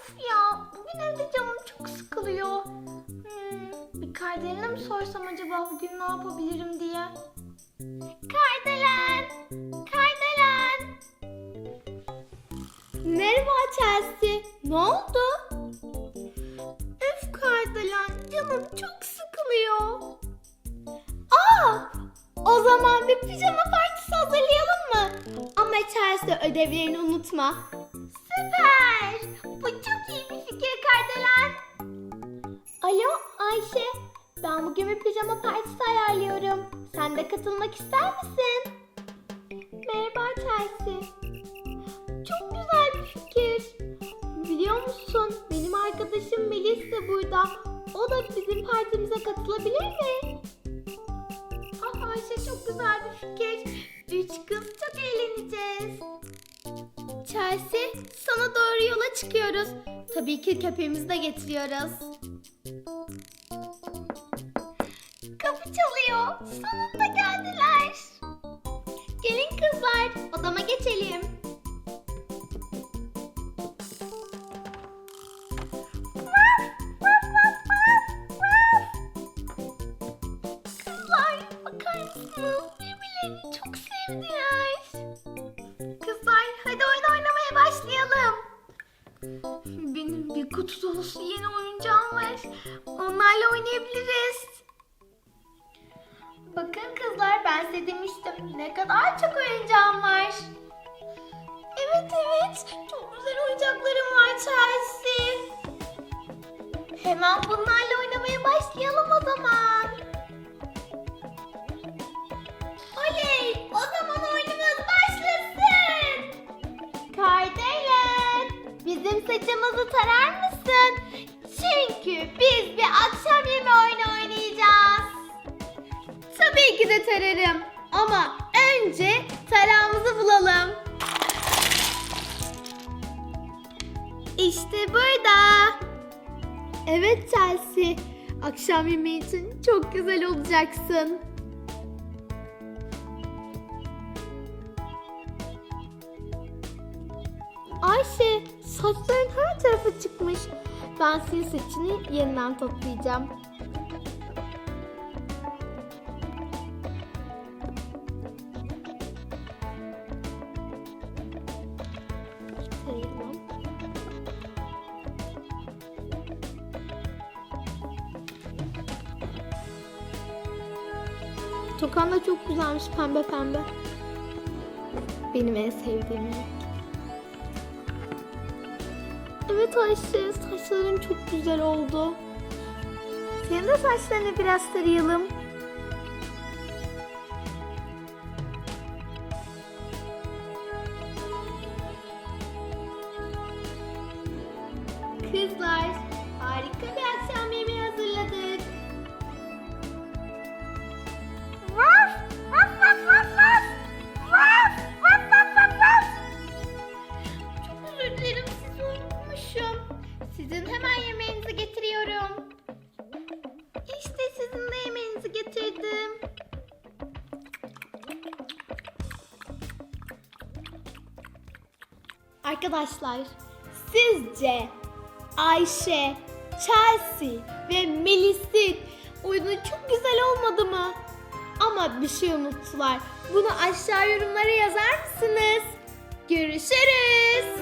Of ya bugün evde canım çok sıkılıyor. Hmm, bir Kardelen'e mi sorsam acaba bugün ne yapabilirim diye. Kardelen! Kardelen! Merhaba Chelsea. Ne oldu? Öf Kardelen canım çok sıkılıyor. Aa! O zaman bir pijama partisi hazırlayalım mı? Ama Chelsea ödevlerini unutma. Süper! Sen de katılmak ister misin? Merhaba Chelsea. Çok güzel bir fikir. Biliyor musun benim arkadaşım Melis de burada. O da bizim partimize katılabilir mi? Ah Ayşe çok güzel bir fikir. Üç kız çok eğleneceğiz. Chelsea sana doğru yola çıkıyoruz. Tabii ki köpeğimizi de getiriyoruz. Çalıyor. Sonunda geldiler. Gelin kızlar odama geçelim. Kızlar bakar mısınız? Birbirlerini çok sevdiler. Kızlar hadi oyun oynamaya başlayalım. Benim bir kutu dolusu yeni oyuncağım var. Onlarla oynayabiliriz. Size demiştim. Ne kadar çok oyuncağım var. Evet evet. Çok güzel oyuncaklarım var Chelsea. Hemen bunlarla oynamaya başlayalım o zaman. Oley! O zaman oyunumuz başlasın. Kardelen, bizim saçımızı tarar mısın? Çünkü biz bir akşam yemeği oyunu. Tabii ki de tararım. Ama önce tarağımızı bulalım. İşte burada. Evet Chelsea. Akşam yemeği için çok güzel olacaksın. Ayşe, saçların her tarafı çıkmış. Ben senin saçını yeniden toplayacağım. Tokan da çok güzelmiş pembe pembe. Benim en sevdiğim renk. Evet Ayşe, saçların çok güzel oldu. Senin de saçlarını biraz tarayalım. Kızlar, harika bir Sizin hemen yemeğinizi getiriyorum. İşte sizin de yemeğinizi getirdim. Arkadaşlar sizce Ayşe, Chelsea ve Melis'in oyunu çok güzel olmadı mı? Ama bir şey unuttular. Bunu aşağı yorumlara yazar mısınız? Görüşürüz.